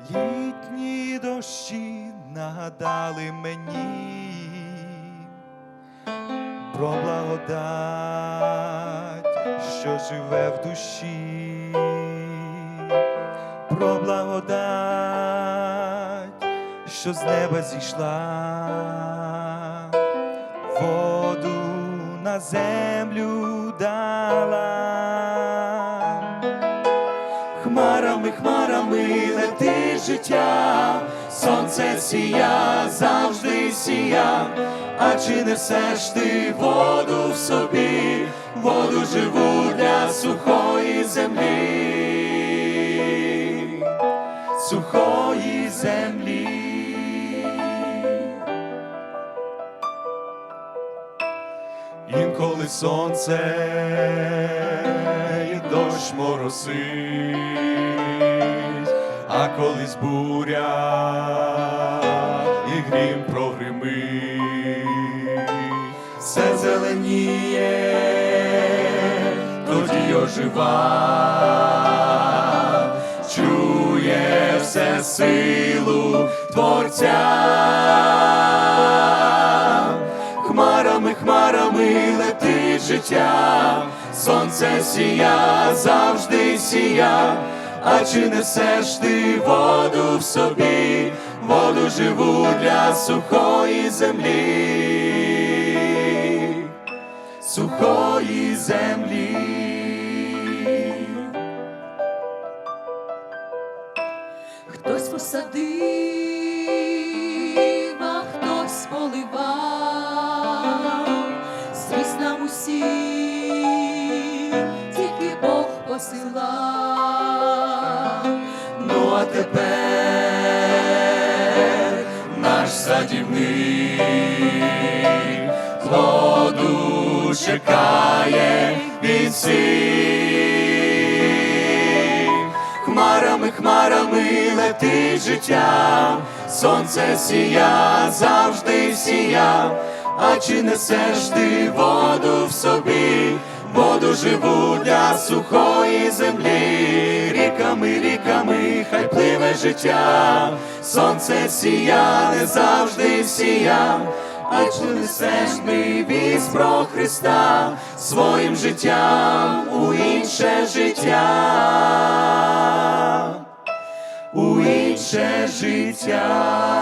Літні дощі нагадали мені про благодать, що живе в душі, про благодать, що з неба зійшла, воду на землю дала, хмарами, хмарами лети життя, сонце сія, завжди сія, а чи несеш ти воду в собі, воду живу для сухої землі, сухої землі. Інколи сонце і дощ моросить, а колись буря і грім прогримить, все зеленіє, тоді ожива, чує все силу Творця. Хмарами, хмарами летить життя, сонце сія, завжди сія, а чи несеш ти воду в собі, воду живу для сухої землі, сухої землі. Хтось посадив, а хтось поливав, зріс нам усі, тільки Бог посилав. Тепер наш садівник. Плоду чекає від. Хмарами, хмарами летить життя, сонце сія, завжди сія, а чи несеш ти воду в собі, воду живу для сухої землі, ріками, ріками, життя, сонце сія, не завжди сія, а чи несеш ми вість про Христа своїм життям у інше життя, у інше життя.